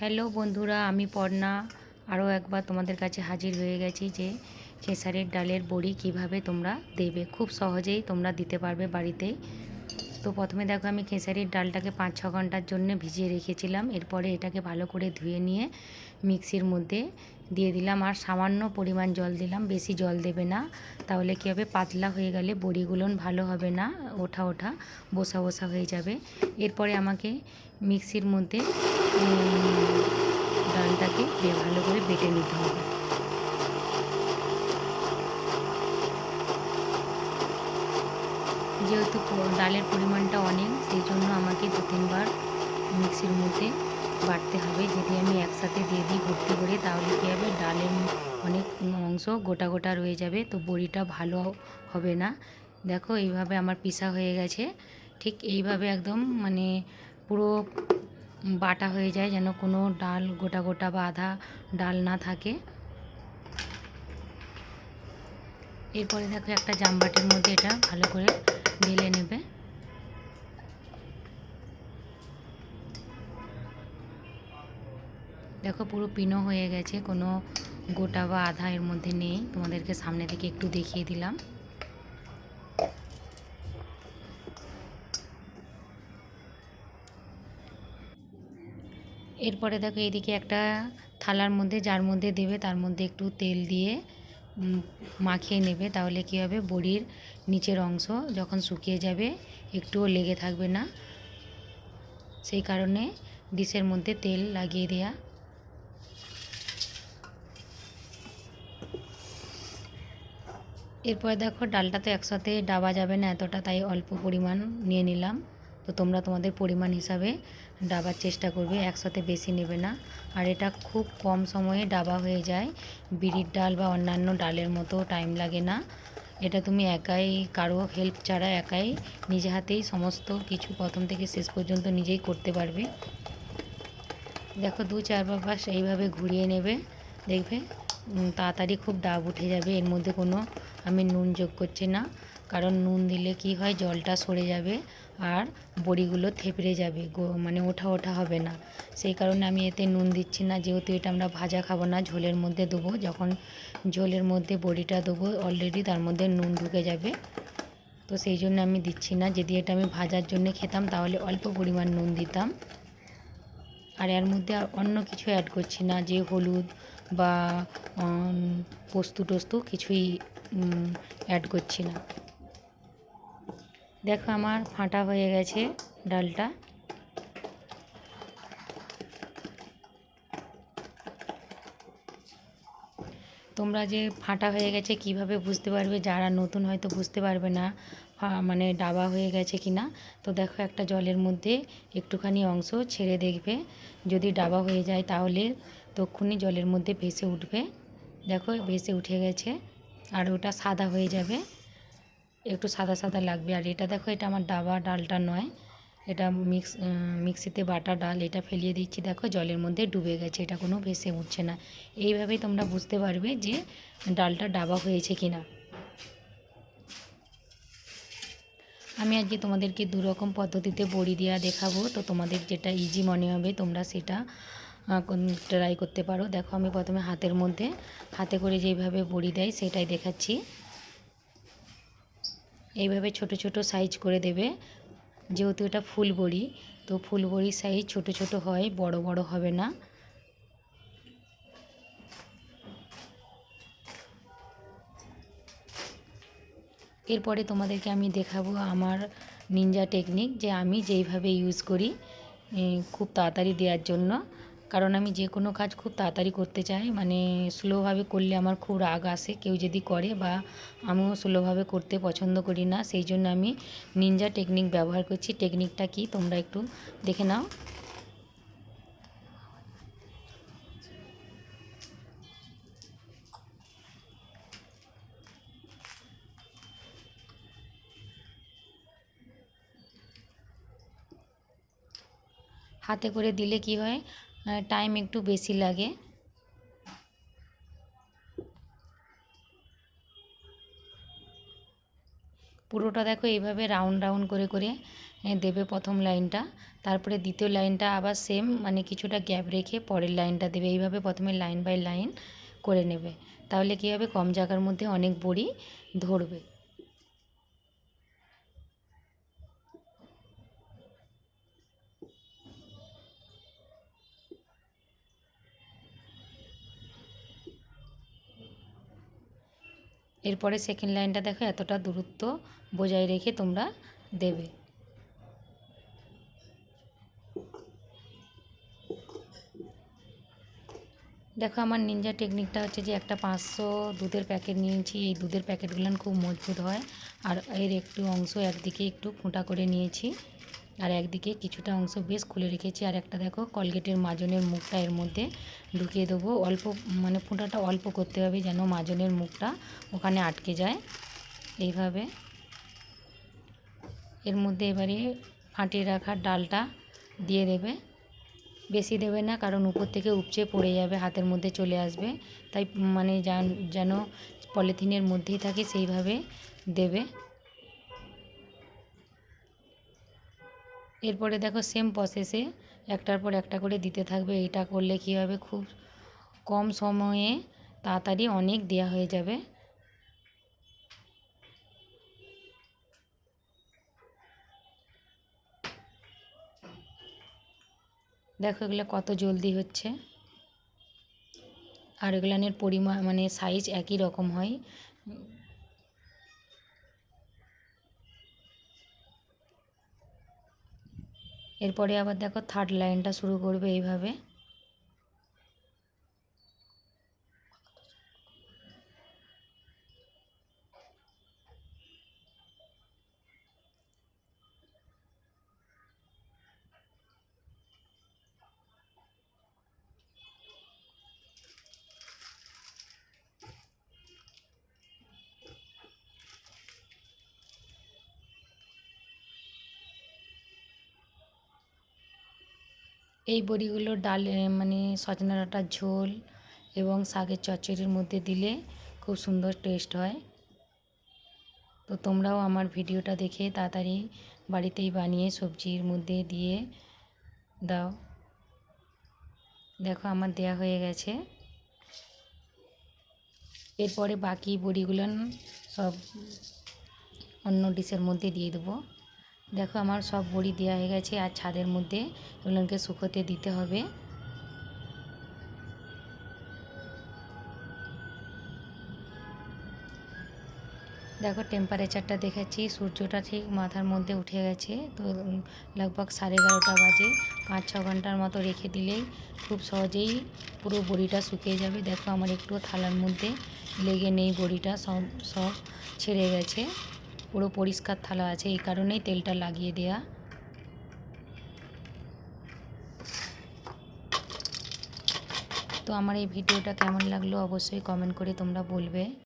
Hello বন্ধুরা, আমি পর্ণা। আরও একবার তোমাদের কাছে হাজির হয়ে গেছি যে খেসারির ডালের বড়ি কীভাবে তোমরা দেবে। খুব সহজেই তোমরা দিতে পারবে বাড়িতে। তো প্রথমে দেখো, আমি খেসারির ডালটাকে পাঁচ ছ ঘণ্টার জন্য ভিজিয়ে রেখেছিলাম। এরপরে এটাকে ভালো করে ধুয়ে নিয়ে মিক্সির মধ্যে দিয়ে দিলাম। আর সামান্য পরিমাণ জল দিলাম। বেশি জল দেবে না। তাহলে কী হবে? পাতলা হয়ে গেলে বড়িগুলো ভালো হবে না। ওঠা ওঠা বসা বসা হয়ে যাবে। এরপরে আমাকে মিক্সির মধ্যে ডালটাকে বে- ভালো করে বেটে নিতে হবে। যেহেতু ডালের পরিমাণটা অনেক, সেই জন্য আমাকে দু তিনবার মিক্সির মধ্যে বাটতে হবে। যদি আমি একসাথে দিয়ে দিই ভর্তি করে, তাহলে কী হবে? ডালের অনেক অংশ গোটা গোটা রয়ে যাবে, তো বড়িটা ভালো হবে না। দেখো এইভাবে আমার পিসা হয়ে গেছে। ঠিক এইভাবে একদম মানে পুরো বাটা হয়ে যায় যেন কোনো ডাল গোটা গোটা বা আধা ডাল না থাকে। এরপরে দেখো একটা জামবাটির মধ্যে এটা ভালো করে ঢেলে নেবে। দেখো পুরো পিনো হয়ে গেছে, কোনো গোটা বা আধা এর মধ্যে নেই। তোমাদেরকে সামনে থেকে একটু দেখিয়ে দিলাম। এরপরে দেখো এইদিকে একটা থালার মধ্যে, যার মধ্যে দেবে তার মধ্যে একটু তেল দিয়ে মাখিয়ে নেবে। তাহলে কী হবে? বড়ির নিচের অংশ যখন শুকিয়ে যাবে, একটুও লেগে থাকবে না। সেই কারণে ডিশের মধ্যে তেল লাগিয়ে দেয়া। এরপর দেখো ডালটা তো একসাথে ডাবা যাবে না এতটা, তাই অল্প পরিমাণ নিয়ে নিলাম। তো তোমরা তোমাদের পরিমাণ হিসাবে ডাবার চেষ্টা করবে, একসাথে বেশি নেবে না। আর এটা খুব কম সময়ে ডাবা হয়ে যায়। বিড়ির ডাল বা অন্যান্য ডালের মতো টাইম লাগে না। এটা তুমি একাই, কারও হেল্প ছাড়া একাই নিজে হাতেই সমস্ত কিছু প্রথম থেকে শেষ পর্যন্ত নিজেই করতে পারবে। দেখো দু চারবার বাস এইভাবে ঘুরিয়ে নেবে। দেখবে তাড়াতাড়ি খুব ডাব উঠে যাবে। এর মধ্যে কোনো আমি নুন যোগ করছি না। কারণ নুন দিলে কি হয়? জলটা সরে যাবে। আর বড়িগুলো থেপড়ে যাবে মানে ওঠা ওঠা হবে না। সেই কারণে আমি এতে নুন দিচ্ছি না, যেহেতু এটা আমরা ভাজা খাব না, ঝোলের মধ্যে দেবো। যখন ঝোলের মধ্যে বড়িটা দেবো অলরেডি তার মধ্যে নুন ঢুকে যাবে। তো সেই জন্য আমি দিচ্ছি না। যদি এটা আমি ভাজার জন্য খেতাম, তাহলে অল্প পরিমাণ নুন দিতাম। আর এর মধ্যে আর অন্য কিছু অ্যাড করছি না, যে হলুদ বা পোস্ত টোস্ত কিছুই অ্যাড করছি না। দেখো আমার ফাটা হয়ে গেছে ডালটা। তোমরা যে ফাটা হয়ে গেছে কীভাবে বুঝতে পারবে? যারা নতুন হয়তো বুঝতে পারবে না মানে ডাবা হয়ে গেছে কি না তো দেখো একটা জলের মধ্যে একটুখানি অংশ ছেড়ে দেখবে। যদি ডাবা হয়ে যায় তাহলে তক্ষুনি জলের মধ্যে ভেসে উঠবে। দেখো ভেসে উঠে গেছে আর ওটা সাদা হয়ে যাবে। একটু সাদা সাদা লাগবে। আর এটা দেখো, এটা আমার ডাবা ডালটা নয়। এটা মিক্স মিক্সিতে বাটা ডাল, এটা ফেলিয়ে দিচ্ছি। দেখো, জলের মধ্যে ডুবে গেছে, এটা কোনো ভেসে উঠছে না। এইভাবেই তোমরা বুঝতে পারবে যে ডালটা ডাবা হয়েছে কি না আমি আজকে তোমাদেরকে দু রকম পদ্ধতিতে বড়ি দেওয়া দেখাবো। তো তোমাদের যেটা ইজি মনে হবে, তোমরা সেটা ট্রাই করতে পারো। দেখো, আমি প্রথমে হাতের মধ্যে, হাতে করে যেইভাবে বড়ি দেয়, সেটাই দেখাচ্ছি। এইভাবে ছোট ছোট সাইজ করে দেবে। যেহেতু এটা ফুল বড়ি তো ফুল বড়ির সাইজ ছোট ছোট হয়, বড় বড় হবে না। এরপরে তোমাদেরকে আমি দেখাবো আমার নিনজা টেকনিক যে আমি যেইভাবে ইউজ করি খুব তাড়াতাড়ি দেওয়ার জন্য। কারণ আমি যে কোনো কাজ খুব তাড়াতাড়ি করতে চাই। মানে স্লোভাবে করলে আমার খুব রাগ আসে কেউ যদি করে বা আমিও স্লোভাবে করতে পছন্দ করি না, সেই জন্য আমি নিনজা টেকনিক ব্যবহার করছি। টেকনিকটা কি তোমরা একটু দেখে নাও। হাতে করে দিলে কি হয়? টাইম একটু বেশি লাগে। পুরোটা দেখো এইভাবে রাউন্ড রাউন্ড করে করে দেবে প্রথম লাইনটা তারপরে দ্বিতীয় লাইনটা আবার সেম মানে কিছুটা গ্যাপ রেখে পরের লাইনটা দেবে। এইভাবে প্রথমে লাইন বাই লাইন করে নেবে। তাহলে কী হবে? কম জায়গার মধ্যে অনেক বড়ি ধরবে। এরপরে সেকেন্ড লাইনটা দেখো, এতটা দূরত্ব বজায় রেখে তোমরা দেবে। দেখো আমার নিনজা টেকনিকটা হচ্ছে যে একটা পাঁচশো দুধের প্যাকেট নিয়েছি, এই দুধের প্যাকেটগুলো খুব মজবুত হয়। আর এর একটু অংশ একদিকে একটু ফোঁটা করে নিয়েছি। আর একদিকে কিছুটা অংশ বেশ খুলে রেখেছি, আর একটা দেখো কলগেটের মাজনের মুখটা এর মধ্যে ঢুকিয়ে দেবো। অল্প মানে ফোঁটাটা অল্প করতে হবে যেন মাজনের মুখটা ওখানে আটকে যায়। এইভাবে। এর মধ্যে এবারে ফাটিয়ে রাখা ডালটা দিয়ে দেবে। বেশি দেবে না, কারণ উপর থেকে উপচে পড়ে যাবে, হাতের মধ্যে চলে আসবে। তাই মানে যেন পলিথিনের মধ্যেই থাকে, সেইভাবে দেবে। এরপরে দেখো সেম প্রসেসে একটার পর একটা করে দিতে থাকবে। এটা করলে কী হবে? খুব কম সময়ে তাড়াতাড়ি অনেক দেয়া হয়ে যাবে। দেখো এগুলো কত জলদি হচ্ছে। আর এগুলানের পরিমাণ মানে সাইজ একই রকম হয়। এরপরে আবার দেখো থার্ড লাইনটা শুরু করবে এইভাবে। এই বড়িগুলো ডাল মানে সজনা ডাঁটার ঝোল এবং শাকের চচ্চড়ির মধ্যে দিলে খুব সুন্দর টেস্ট হয়। তো তোমরাও আমার ভিডিওটা দেখে তাড়াতাড়ি বাড়িতেই বানিয়ে সবজির মধ্যে দিয়ে দাও। দেখো আমার দেয়া হয়ে গেছে। এরপরে বাকি বড়িগুলো সব অন্য ডিশের মধ্যে দিয়ে দেবো। দেখো আমার সব বড়ি দেওয়া হয়ে গেছে আর ছাদের মধ্যে এগুলোকে শুকোতে দিতে হবে। দেখো টেম্পারেচারটা দেখেছি সূর্যটা ঠিক মাথার মধ্যে উঠে গেছে। তো লগভগ সাড়ে এগারোটা বাজে, পাঁচ ছ ঘণ্টার মতো রেখে দিলেই খুব সহজেই পুরো বড়িটা শুকিয়ে যাবে। দেখো আমার একটু থালার মধ্যে লেগে নেই, বড়িটা সব সব ছেড়ে গেছে। পুরো পরিষ্কার থালা আছে, এই কারণেই তেলটা লাগিয়ে দেয়া। তো আমার এই ভিডিওটা কেমন লাগল অবশ্যই কমেন্ট করে তোমরা বলবে।